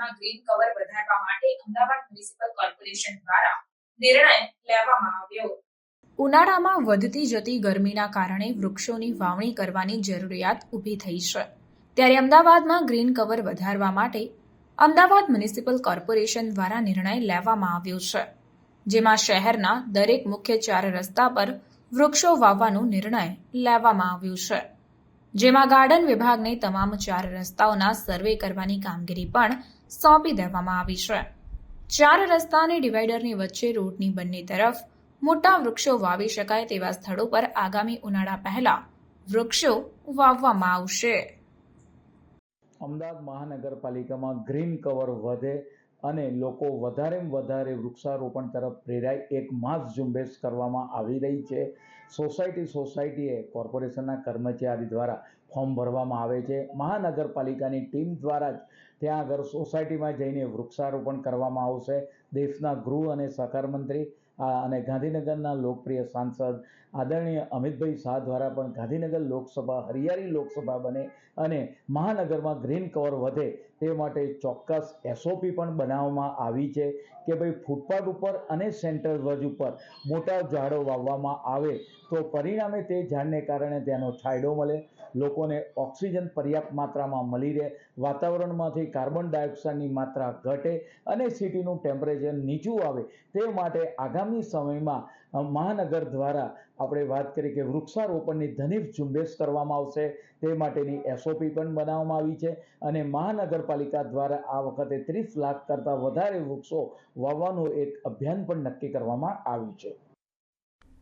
ગરમીને green cover વધારવા માટે અમદાવાદ મ્યુનિસિપલ કોર્પોરેશન દ્વારા નિર્ણય લેવામાં આવ્યો. ઉનાળામાં વધતી જતી ગરમીના કારણે વૃક્ષોની વાવણી કરવાની જરૂરિયાત ઊભી થઈ છે. ત્યારે અમદાવાદમાં ગ્રીન કવર વધારવા માટે અમદાવાદ મ્યુનિસિપલ કોર્પોરેશન દ્વારા નિર્ણય લેવામાં આવ્યો છે. જેમાં શહેરના દરેક મુખ્ય ચાર રસ્તા પર વૃક્ષો વાવવાનો નિર્ણય લેવામાં આવ્યો છે. જેમાં ગાર્ડન વિભાગને તમામ ચાર રસ્તાઓના સર્વે કરવાની કામગીરી પણ સોંપી દેવામાં આવી છે. ચાર રસ્તા અને ડિવાઈડરની વચ્ચે રોડની બંને તરફ મોટા વૃક્ષો વાવી શકાય તેવા સ્થળો પર આગામી ઉનાળા પહેલા વૃક્ષો વાવવામાં આવશે. અમદાવાદ મહાનગરપાલિકામાં ગ્રીન કવર વધે અને લોકો વધારે વધારે વૃક્ષારોપણ તરફ પ્રેરાય. એક માસ ઝુંબેશ કરવામાં આવી રહી છે. સોસાયટી સોસાયટીએ કોર્પોરેશનના કર્મચારી દ્વારા ફોર્મ ભરવામાં આવે છે. મહાનગરપાલિકાની ટીમ દ્વારા જ ત્યાં આગળ સોસાયટીમાં જઈને વૃક્ષારોપણ કરવામાં આવશે. દેશના ગૃહ અને સહકાર મંત્રી અને ગાંધીનગરના લોકપ્રિય સાંસદ આદરણીય અમિતભાઈ શાહ દ્વારા પણ ગાંધીનગર લોકસભા, હરિયાળી લોકસભા બને અને મહાનગરમાં ગ્રીન કવર વધે તે માટે ચોક્કસ એસઓપી પણ બનાવવામાં આવી છે કે ભાઈ ફૂટપાથ ઉપર અને સેન્ટ્રલ વર્જ ઉપર મોટા ઝાડો વાવવામાં આવે તો પરિણામે તે ઝાડને કારણે તેનો છાંયડો મળે. લોકોને ઓક્સિજન પર્યાપ્ત માત્રામાં મળી રહે, વાતાવરણમાંથી કાર્બન ડાયોક્સાઇડની માત્રા ઘટે અને સિટીનું ટેમ્પરેચર નીચું આવે તે માટે આગામી સમયમાં મહાનગર દ્વારા આપણે વાત કરી કે વૃક્ષારોપણની ધનિફ ઝુંબેશ કરવામાં આવશે, તે માટેની એસઓપી પણ બનાવવામાં આવી છે અને મહાનગરપાલિકા દ્વારા આ વખતે ત્રીસ લાખ કરતાં વધારે વૃક્ષો વાવવાનું એક અભિયાન પણ નક્કી કરવામાં આવ્યું છે.